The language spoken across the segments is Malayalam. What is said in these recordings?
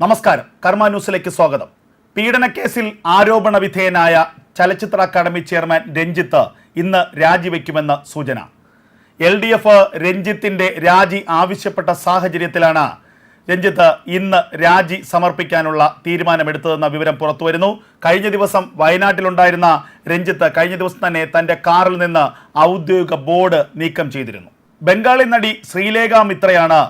നമസ്കാരം. കർമ്മ ന്യൂസിലേക്ക് സ്വാഗതം. പീഡനക്കേസിൽ ആരോപണ വിധേയനായ ചലച്ചിത്ര അക്കാദമി ചെയർമാൻ രഞ്ജിത്ത് ഇന്ന് രാജിവെക്കുമെന്ന് സൂചന. എൽ ഡി എഫ് രഞ്ജിത്തിന്റെ രാജി ആവശ്യപ്പെട്ട സാഹചര്യത്തിലാണ് രഞ്ജിത്ത് ഇന്ന് രാജി സമർപ്പിക്കാനുള്ള തീരുമാനമെടുത്തതെന്ന വിവരം പുറത്തുവരുന്നു. കഴിഞ്ഞ ദിവസം വയനാട്ടിലുണ്ടായിരുന്ന രഞ്ജിത്ത് കഴിഞ്ഞ ദിവസം തന്നെ തന്റെ കാറിൽ നിന്ന് ഔദ്യോഗിക ബോർഡ് നീക്കം ചെയ്തിരുന്നു. ബംഗാളി നടി ശ്രീലേഖ മിത്രയാണ്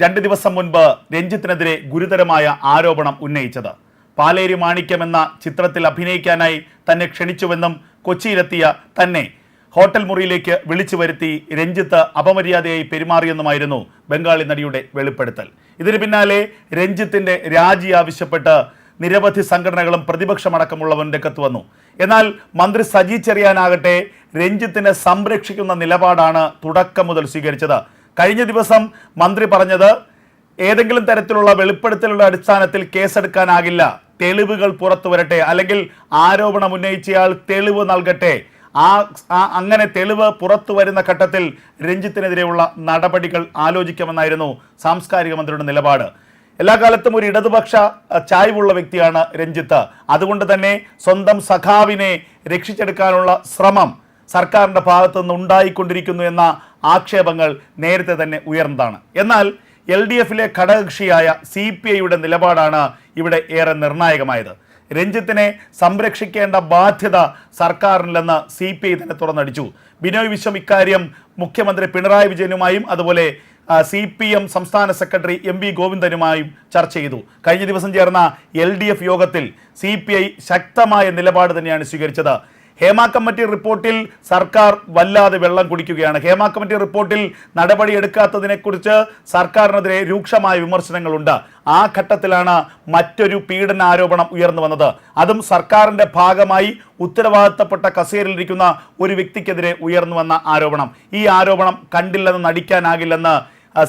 രണ്ട് ദിവസം മുൻപ് രഞ്ജിത്തിനെതിരെ ഗുരുതരമായ ആരോപണം ഉന്നയിച്ചത്. പാലേരി മാണിക്യം എന്ന ചിത്രത്തിൽ അഭിനയിക്കാനായി തന്നെ ക്ഷണിച്ചുവെന്നും കൊച്ചിയിലെത്തിയ തന്നെ ഹോട്ടൽ മുറിയിലേക്ക് വിളിച്ചു വരുത്തി രഞ്ജിത്ത് അപമര്യാദയായി പെരുമാറിയെന്നുമായിരുന്നു ബംഗാളി നടിയുടെ വെളിപ്പെടുത്തൽ. ഇതിന് പിന്നാലെ രഞ്ജിത്തിന്റെ രാജി ആവശ്യപ്പെട്ട് നിരവധി സംഘടനകളും പ്രതിപക്ഷമടക്കമുള്ളവൻ രംഗത്ത് വന്നു. എന്നാൽ മന്ത്രി സജി ചെറിയാനാകട്ടെ രഞ്ജിത്തിനെ സംരക്ഷിക്കുന്ന നിലപാടാണ് തുടക്കം മുതൽ സ്വീകരിച്ചത്. കഴിഞ്ഞ ദിവസം മന്ത്രി പറഞ്ഞത് ഏതെങ്കിലും തരത്തിലുള്ള വെളിപ്പെടുത്തലുള്ള അടിസ്ഥാനത്തിൽ കേസെടുക്കാനാകില്ല. തെളിവുകൾ പുറത്തു വരട്ടെ. അല്ലെങ്കിൽ ആരോപണം ഉന്നയിച്ചയാൾ തെളിവ് നൽകട്ടെ. ആ- അങ്ങനെ തെളിവ് പുറത്തു വരുന്ന ഘട്ടത്തിൽ രഞ്ജിത്തിനെതിരെയുള്ള നടപടികൾ ആലോചിക്കാമെന്നായിരുന്നു സാംസ്കാരിക മന്ത്രിയുടെ നിലപാട്. എല്ലാ കാലത്തും ഒരു ഇടതുപക്ഷ ചായ്വുള്ള വ്യക്തിയാണ് രഞ്ജിത്ത്. അതുകൊണ്ട് തന്നെ സ്വന്തം സഖാവിനെ രക്ഷിച്ചെടുക്കാനുള്ള ശ്രമം സർക്കാരിന്റെ ഭാഗത്തു നിന്ന് ഉണ്ടായിക്കൊണ്ടിരിക്കുന്നു എന്ന ആക്ഷേപങ്ങൾ നേരത്തെ തന്നെ ഉയർന്നതാണ്. എന്നാൽ എൽ ഡി എഫിലെ ഘടകകക്ഷിയായ സി പി ഐയുടെ നിലപാടാണ് ഇവിടെ ഏറെ നിർണായകമായത്. രഞ്ജിത്തിനെ സംരക്ഷിക്കേണ്ട ബാധ്യത സർക്കാരിനില്ലെന്ന് സി പി ഐ തന്നെ തുറന്നടിച്ചു. ബിനോയ് വിശ്വം ഇക്കാര്യം മുഖ്യമന്ത്രി പിണറായി വിജയനുമായും അതുപോലെ സി പി എം സംസ്ഥാന സെക്രട്ടറി എം വി ഗോവിന്ദനുമായും ചർച്ച ചെയ്തു. കഴിഞ്ഞ ദിവസം ചേർന്ന എൽ ഡി എഫ് യോഗത്തിൽ സി പി ഐ ശക്തമായ നിലപാട് തന്നെയാണ് സ്വീകരിച്ചത്. ഹേമ കമ്മിറ്റി റിപ്പോർട്ടിൽ സർക്കാർ വല്ലാതെ വെള്ളം കുടിക്കുകയാണ്. ഹേമ കമ്മിറ്റി റിപ്പോർട്ടിൽ നടപടിയെടുക്കാത്തതിനെക്കുറിച്ച് സർക്കാരിനെതിരെ രൂക്ഷമായ വിമർശനങ്ങളുണ്ട്. ആ ഘട്ടത്തിലാണ് മറ്റൊരു പീഡന ആരോപണം ഉയർന്നു വന്നത്. അതും സർക്കാരിന്റെ ഭാഗമായി ഉത്തരവാദിത്തപ്പെട്ട കസേരയിലിരിക്കുന്ന ഒരു വ്യക്തിക്കെതിരെ ഉയർന്നു വന്ന ആരോപണം. ഈ ആരോപണം കണ്ടില്ലെന്ന് നടിക്കാനാകില്ലെന്ന്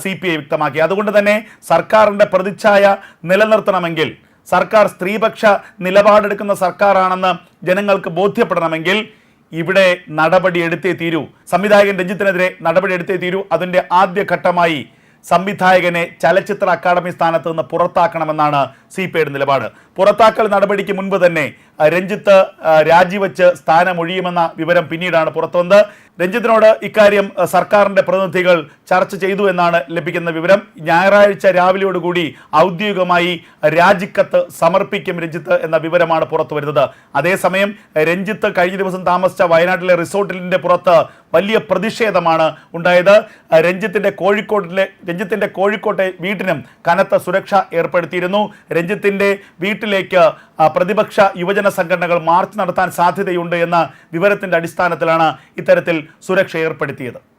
സി പി ഐ വ്യക്തമാക്കി. അതുകൊണ്ട് തന്നെ സർക്കാരിന്റെ പ്രതിച്ഛായ നിലനിർത്തണമെങ്കിൽ സർക്കാർ സ്ത്രീപക്ഷ നിലപാടെടുക്കുന്ന സർക്കാരാണെന്ന് ജനങ്ങൾക്ക് ബോധ്യപ്പെടണമെങ്കിൽ ഇവിടെ നടപടി എടുത്തേ തീരൂ. സംവിധായകൻ രഞ്ജിത്തിനെതിരെ നടപടി എടുത്തേ തീരൂ. അതിന്റെ ആദ്യഘട്ടമായി സംവിധായകനെ ചലച്ചിത്ര അക്കാദമി സ്ഥാനത്ത് നിന്ന് പുറത്താക്കണമെന്നാണ് സി പി ഐയുടെ നിലപാട്. പുറത്താക്കൽ നടപടിക്ക് മുൻപ് തന്നെ രഞ്ജിത്ത് രാജിവെച്ച് സ്ഥാനമൊഴിയുമെന്ന വിവരം പിന്നീടാണ് പുറത്തുവന്നത്. രഞ്ജിത്തിനോട് ഇക്കാര്യം സർക്കാരിന്റെ പ്രതിനിധികൾ ചർച്ച ചെയ്തു എന്നാണ് ലഭിക്കുന്ന വിവരം. ഞായറാഴ്ച രാവിലെയോടുകൂടി ഔദ്യോഗികമായി രാജിക്കത്ത് സമർപ്പിക്കും രഞ്ജിത്ത് എന്ന വിവരമാണ് പുറത്തു വരുന്നത്. അതേസമയം രഞ്ജിത്ത് കഴിഞ്ഞ ദിവസം താമസിച്ച വയനാട്ടിലെ റിസോർട്ടിന്റെ പുറത്ത് വലിയ പ്രതിഷേധമാണ് ഉണ്ടായത്. രഞ്ജിത്തിന്റെ കോഴിക്കോട്ടിലെ രഞ്ജിത്തിന്റെ കോഴിക്കോട്ടെ വീട്ടിനും കനത്ത സുരക്ഷ ഏർപ്പെടുത്തിയിരുന്നു. രഞ്ജിത്തിന്റെ വീട്ടിലേക്ക് പ്രതിപക്ഷ യുവജന സംഘടനകൾ മാർച്ച് നടത്താൻ സാധ്യതയുണ്ട് എന്ന വിവരത്തിന്റെ അടിസ്ഥാനത്തിലാണ് ഇത്തരത്തിൽ സുരക്ഷ ഏർപ്പെടുത്തിയത്.